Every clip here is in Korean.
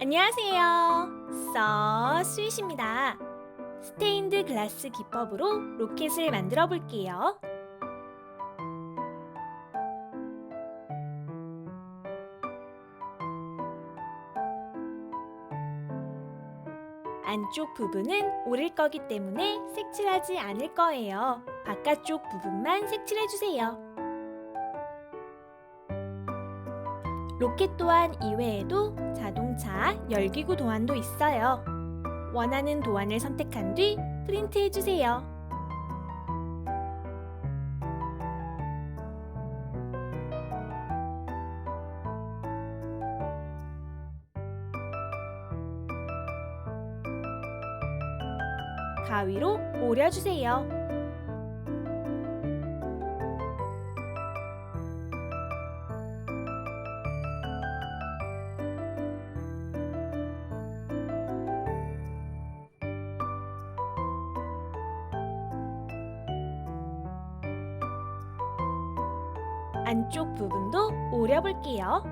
안녕하세요. 써 스윗입니다. 스테인드 글라스 기법으로 로켓을 만들어 볼게요. 안쪽 부분은 오릴 거기 때문에 색칠하지 않을 거예요. 바깥쪽 부분만 색칠해 주세요. 로켓 또한 이외에도 자동차 열기구 도안도 있어요. 원하는 도안을 선택한 뒤 프린트해 주세요. 가위로 오려주세요. 안쪽 부분도 오려볼게요.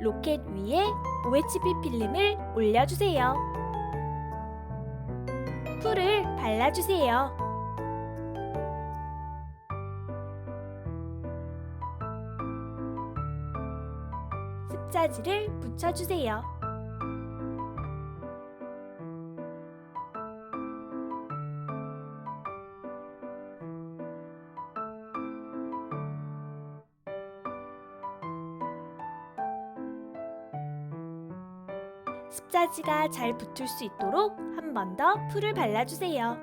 로켓 위에 OHP 필름을 올려주세요. 풀을 발라주세요. 습자지를 붙여주세요. 습자지가 잘 붙을 수 있도록 한 번 더 풀을 발라주세요.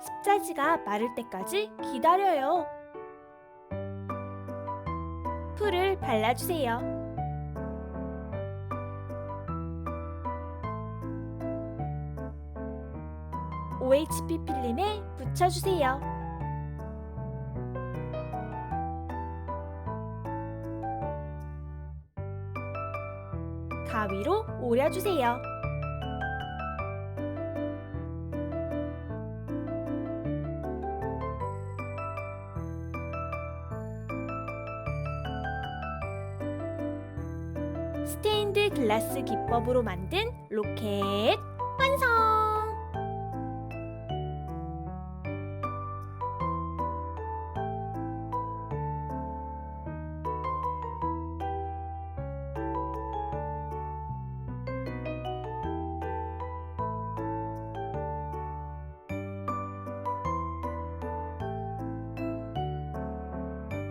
습자지가 마를 때까지 기다려요. 풀을 발라주세요. OHP 필름에 붙여주세요. 가위로 오려주세요. 스테인드 글라스 기법으로 만든 로켓 완성!